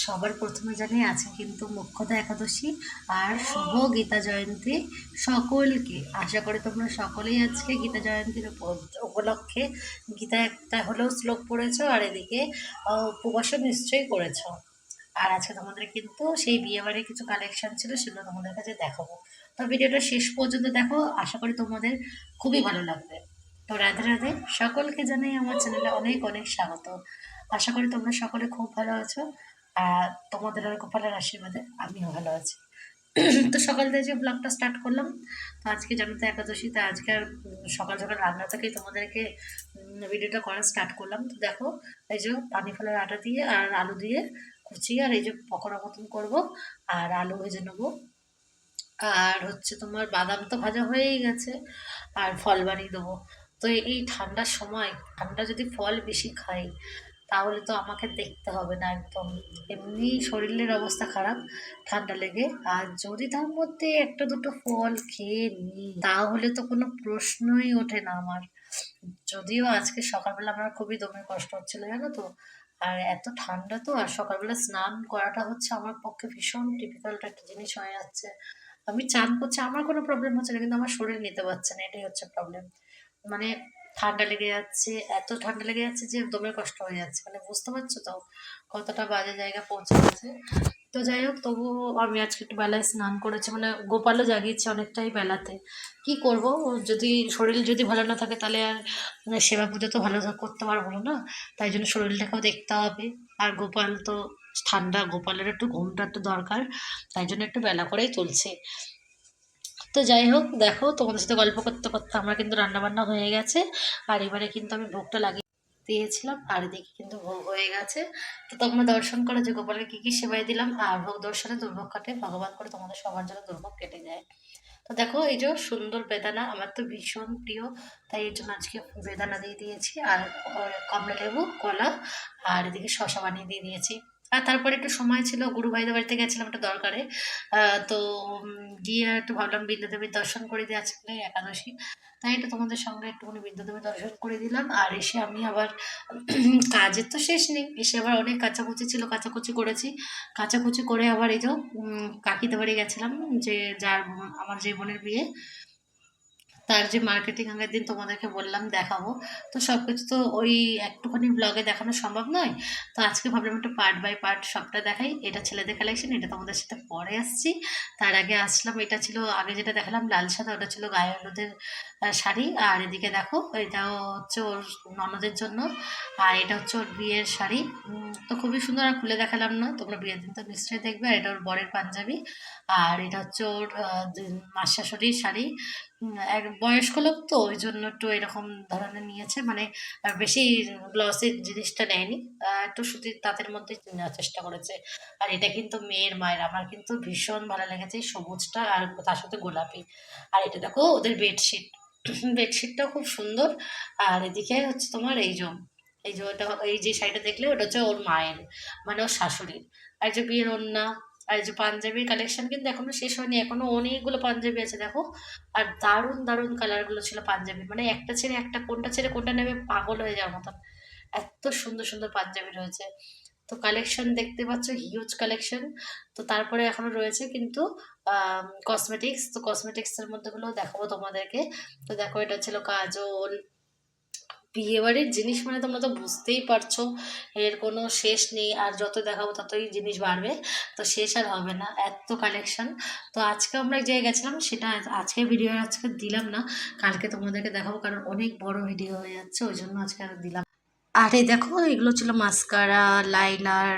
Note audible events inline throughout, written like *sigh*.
সবার প্রথমে জানি আছে কিন্তু মুখ্যতা একাদশী আর শুভ গীতা জয়ন্তী সকলকে। আশা করি তোমরা সকলেই আজকে গীতা জয়ন্তীর উপ- উপলক্ষে গীতা একটা হলেও শ্লোক পড়েছো আর এদিকে উপবাসও নিশ্চয়ই করেছ। আর আজকে তোমাদের কিন্তু সেই বিয়েবাড়ির কিছু কালেকশন ছিল সেগুলো তোমাদের কাছে দেখাবো। তো ভিডিওটা শেষ পর্যন্ত দেখো, আশা করি তোমাদের খুবই ভালো লাগবে। তো রাধে রাধে, সকলকে জানাই আমার চ্যানেলে অনেক অনেক স্বাগত। আশা করি তোমরা সকলে খুব ভালো আছো। আর তোমাদের আর গোপালের আশীর্বাদে আমিও ভালো আছি। তো সকাল থেকে যে ব্লগটা স্টার্ট করলাম, তো আজকে জানো তো একাদশী তো আজকে আর সকাল সকাল রান্না থেকেই তোমাদেরকে ভিডিওটা করা স্টার্ট করলাম। তো দেখো, এই যে পানি ফলের আটা দিয়ে আর আলু দিয়ে কুচি আর এই যে পকোড়া মতন করব আর আলু ভেজে নেব। আর হচ্ছে তোমার বাদাম তো ভাজা হয়েই গেছে, আর ফল বানিয়ে দেবো। তো এই ঠান্ডার সময় আমরা যদি ফল বেশি খাই তাহলে তো আমাকে দেখতে হবে না একদম। এমনি শরীরের অবস্থা খারাপ, ঠান্ডা লেগে। আর যদি তার মধ্যে একটা দুটো ফল খেয়ে নিই, তাহলে তো কোনো প্রশ্নই ওঠে না আমার। যদিও আজকে সকালবেলা আমার খুবই দমে কষ্ট হচ্ছিল, জানো তো? আর এত ঠান্ডা তো, আর সকালবেলা স্নান করাটা হচ্ছে আমার পক্ষে ভীষণ ডিফিকাল্ট একটা জিনিস হয়ে যাচ্ছে। আমি চান করছি, আমার কোনো প্রবলেম হচ্ছে না, কিন্তু আমার শরীর নিতে পারছে না, এটাই হচ্ছে প্রবলেম মানে ঠান্ডা লেগে যাচ্ছে, এত ঠান্ডা লেগে যাচ্ছে যে দমে কষ্ট হয়ে যাচ্ছে। মানে বুঝতে পারছ তো কতটা বাজে জায়গা পৌঁছে গেছে তো যাই হোক, তবু আমি আজকে একটু বেলায় স্নান করেছি মানে গোপালও জাগিয়েছে অনেকটাই বেলাতে। কি করব? যদি শরীর যদি ভালো না থাকে তাহলে আর মানে সেবা পুজো তো ভালো করতে পারব না। তাই জন্য শরীরটাকেও দেখতে হবে। আর গোপাল তো ঠান্ডা, গোপালের একটু ঘুমটা একটু দরকার, তাই জন্য একটু বেলা করেই চলছে তো যাই হোক, দেখো তোমাদের সাথে গল্প করতে করতে আমার কিন্তু রান্নাবান্না হয়ে গেছে। আর এবারে কিন্তু আমি ভোগটা লাগিয়ে দিয়েছিলাম, আর এদিকে কিন্তু ভোগ হয়ে গেছে। তো তোমরা দর্শন করে, যে গোপালের কী কী সেবাই দিলাম। আর ভোগ দর্শনে দুর্ভোগ কাটে, ভগবান করে তোমাদের সবার জন্য দুর্ভোগ কেটে যায়। তো দেখো, এই যে সুন্দর বেদানা, আমার তো ভীষণ প্রিয়। তাই এর জন্য আজকে বেদানা দিয়ে দিয়েছি, আর কমলা লেবু কলা, আর এদিকে শশা বানিয়ে দিয়ে দিয়েছি। আর তারপরে একটু সময় ছিল, গুরু ভাইদের বাড়িতে গেছিলাম একটা দরকারে। তো গিয়ে একটু ভাবলাম বিদ্যাদেবীর দর্শন করে দিয়ে আজকে একাদশী। তাই একটু তোমাদের সঙ্গে একটুখানি বিদ্যাদেবীর দর্শন করে দিলাম। আর এসে আমি আবার *clears throat* কাজের তো শেষ নেই। এসে আবার অনেক কাচাকুচি ছিল, কাচাকুচি করেছি। কাচাকুচি করে আবার এই যে কাকিদের বাড়ি গেছিলাম যে, যার, আমার যে বোনের বিয়ে। তার যে মার্কেটিং আগের দিন তোমাদেরকে বললাম দেখাবো। তো সব কিছু তো ওই একটুখানি ব্লগে দেখানো সম্ভব নয়। তো আজকে ভাবলাম একটু পার্ট বাই পার্ট সবটা দেখাই। এটা ছেলেদের কালেকশন এটা তোমাদের সাথে পরে আসছি। তার আগে আসলাম, এটা ছিল, আগে যেটা দেখালাম লাল সাদা, ওটা ছিল গায়ে হলুদের শাড়ি। আর এদিকে দেখো এটা হচ্ছে ওর ননদের জন্য। আর এটা হচ্ছে ওর বিয়ের শাড়ি। তো খুবই সুন্দর আর খুলে দেখালাম না। তোমরা বিয়ের দিন তো নিশ্চয়ই দেখবে আর এটা ওর বরের পাঞ্জাবি। আর এটা হচ্ছে ওর মাস শাড়ি। এক বয়স্ক লোক তো, ওই জন্য একটু এরকম ধরনের নিয়েছে। মানে বেশি গ্লসের জিনিসটা নেয়নি। একটু সুতির তাঁতের মধ্যে নেওয়ার চেষ্টা করেছে। আর এটা কিন্তু মেয়ের, মায়ের। আমার কিন্তু ভীষণ ভালো লেগেছে সবুজটা আর তার সাথে গোলাপি। আর এটা দেখো, ওদের বেডশিট বেডশিটটাও *clears throat* খুব সুন্দর। আর এদিকে হচ্ছে তোমার এই যে এই যে ওটা, এই যে শাড়িটা দেখলে ওটা হচ্ছে ওর মায়ের মানে ওর শাশুড়ির। আর যে বিয়ের ওড়না, আর যে পাঞ্জাবির কালেকশন কিন্তু এখনও শেষ হয়নি, এখনও অনেকগুলো পাঞ্জাবি আছে, দেখো। আর দারুণ দারুণ কালারগুলো ছিল পাঞ্জাবি মানে একটা ছেড়ে একটা, কোনটা ছেড়ে কোনটা নেবে পাগল হয়ে যাওয়ার মতন। এত সুন্দর সুন্দর পাঞ্জাবি রয়েছে। তো কালেকশন দেখতে পাচ্ছ হিউজ কালেকশন তো তারপরে এখনও রয়েছে কিন্তু কসমেটিক্স তো কসমেটিক্সের মধ্যেগুলো দেখাবো তোমাদেরকে। তো দেখো এটা ছিল কাজল বিয়েবাড়ির জিনিস মানে তোমরা তো বুঝতেই পারছ, এর কোনো শেষ নেই, আর যত দেখাবো ততই জিনিস বাড়বে, তো শেষ আর হবে না, এত কালেকশন তো আজকে আমরা যে গেছিলাম সেটা আজকে ভিডিও আজকে দিলাম না, কালকে তোমাদেরকে দেখাবো, কারণ অনেক বড় ভিডিও হয়ে যাচ্ছে, ওই জন্য আজকে আর দিলাম আর এই দেখো, এগুলো ছিল mascara liner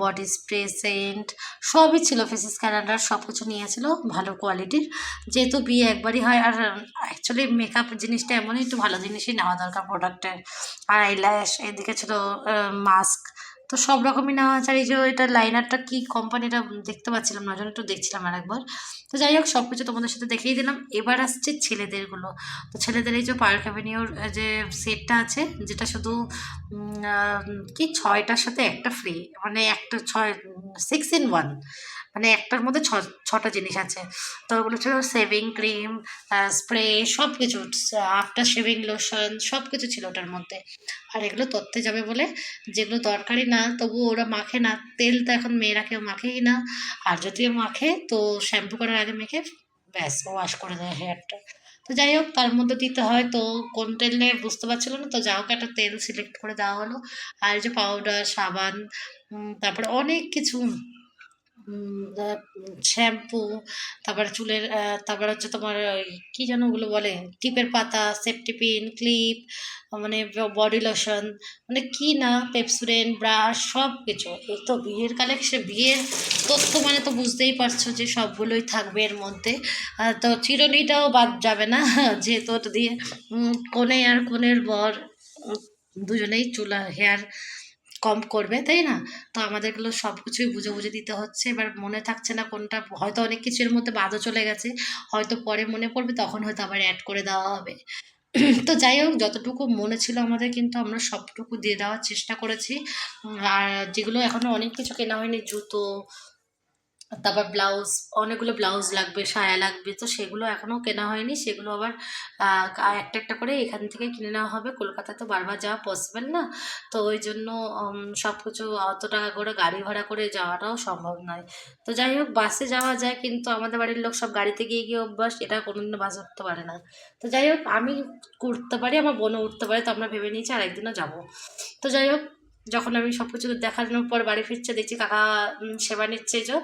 body spray scent সবই ছিল ফেস স্ক্যানার সব কিছু নিয়েছিল, ভালো কোয়ালিটির যেহেতু বিয়ে একবারই হয়, আর অ্যাকচুয়ালি মেকআপ জিনিসটা এমনই, একটু ভালো জিনিসই নেওয়া দরকার প্রোডাক্টের আর আইল্যাশ এদিকে ছিল মাস্ক তো সব রকমই নেওয়া আছে আর এই যে এটা লাইনারটা কী কোম্পানিটা দেখতে পাচ্ছিলাম না জন্য একটু দেখছিলাম আর একবার তো যাই হোক সব কিছু তোমাদের সাথে দেখেই দিলাম। এবার আসছে ছেলেদেরগুলো। তো ছেলেদের এই যে পার্ক অ্যাভিনিউর যে সেটটা আছে, যেটা শুধু কি ছয়টার সাথে একটা ফ্রি মানে একটা ছয় সিক্স ইন ওয়ান মানে একটার মধ্যে ছ, ছটা জিনিস আছে। তো ওগুলো ছিল শেভিং ক্রিম স্প্রে সব কিছু আফটার শেভিং লোশন সব কিছু ছিল ওটার মধ্যে। আর এগুলো তত্ত্বে যাবে বলে যেগুলো দরকারি না তবুও ওরা মাখে না। তেল তো এখন মেয়েরা কেউ মাখেই না। আর যদিও মাখে, তো শ্যাম্পু করার আগে মেখে ব্যাস ওয়াশ করে দেয় হেয়ারটা তো যাই হোক, তার মধ্যে দিতে হয় তো কোন তেলে বুঝতে পারছিল না। তো যা হোক, একটা তেল সিলেক্ট করে দেওয়া হলো। আর যে পাউডার সাবান তারপরে অনেক কিছু শ্যাম্পু তারপরে চুলের তারপরে হচ্ছে তোমার কী যেন ওগুলো বলে, টিপের পাতা সেফটি পিন ক্লিপ মানে বডি লোশন মানে কি না পেপসুরেন ব্রাশ সব কিছু এই তো বিয়ের কালেকশন বিয়ের তথ্য মানে তো বুঝতেই পারছ যে সবগুলোই থাকবে এর মধ্যে। তো চিরুনিটাও বাদ যাবে না, *laughs* যেহেতু দিয়ে কনে আর কনের বর দুজনেই চুলা হেয়ার কম করবে, তাই না? তো আমাদেরগুলো সব কিছুই বুঝে বুঝে দিতে হচ্ছে। এবার মনে থাকছে না কোনটা, হয়তো অনেক কিছুর মধ্যে বাদও চলে গেছে। হয়তো পরে মনে পড়বে, তখন হয়তো আবার অ্যাড করে দেওয়া হবে। *clears throat* তো যাই হোক, যতটুকু মনে ছিল আমাদের, কিন্তু আমরা সবটুকু দিয়ে দেওয়ার চেষ্টা করেছি। আর যেগুলো এখনও অনেক কিছু কেনা হয়নি, জুতো তারপর ব্লাউজ, অনেকগুলো ব্লাউজ লাগবে, সায়া লাগবে, তো সেগুলো এখনও কেনা হয়নি। সেগুলো আবার একটা একটা করে এখান থেকে কিনে নেওয়া হবে। কলকাতা তো বারবার যাওয়া পসিবল না। তো ওই জন্য সব কিছু অত টাকা করে গাড়ি ভাড়া করে যাওয়াটাও সম্ভব নয়। তো যাই হোক, বাসে যাওয়া যায়, কিন্তু আমাদের বাড়ির লোক সব গাড়িতে গিয়ে গিয়ে অভ্যাস, এটা কোনোদিনও বাস উঠতে পারে না। তো যাই হোক, আমি উঠতে পারি, আমার বোনও উঠতে পারে, তো আমরা ভেবে নিয়েছি আর একদিনও যাব। তো যাই হোক যখন আমি সব কিছু দেখানোর পর বাড়ি ফিরছে, দেখছি কাকা সেবা নিচ্ছে যে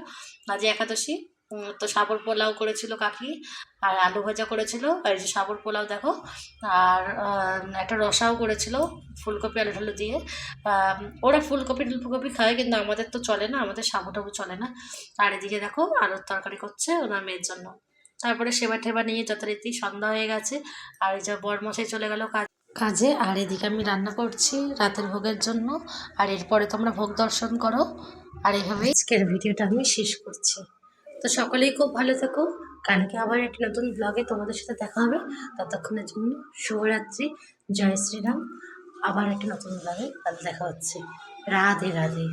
আজ একাদশী তো সাবর পোলাও করেছিল কাকি, আর আলু ভাজা করেছিল, আর যে সাবর পোলাও দেখো, আর একটা রসাও করেছিল ফুলকপি, আলু টালু দিয়ে। ওরা ফুলকপি ফুলকপি খায়, কিন্তু আমাদের তো চলে না, আমাদের সাবু টাবু চলে না। আর এদিকে দেখো, আলুর তরকারি করছে ওনার মেয়ের জন্য। তারপরে সেবা টেবা নিয়ে যথারীতি সন্ধ্যা হয়ে গেছে, আর এই যে বরমশাই চলে গেল কাজ কাজে, আর এদিকে আমি রান্না করছি রাতের ভোগের জন্য। আর এরপরে তোমরা ভোগ দর্শন করো। আর এইভাবে আজকের ভিডিওটা আমি শেষ করছি। তো সকলেই খুব ভালো থাকো। কালকে আবার একটি নতুন ব্লগে তোমাদের সাথে দেখা হবে। ততক্ষণের জন্য শুভরাত্রি, জয় শ্রীরাম। আবার একটি নতুন ব্লগে কাল দেখা হচ্ছে। রাধে রাধে।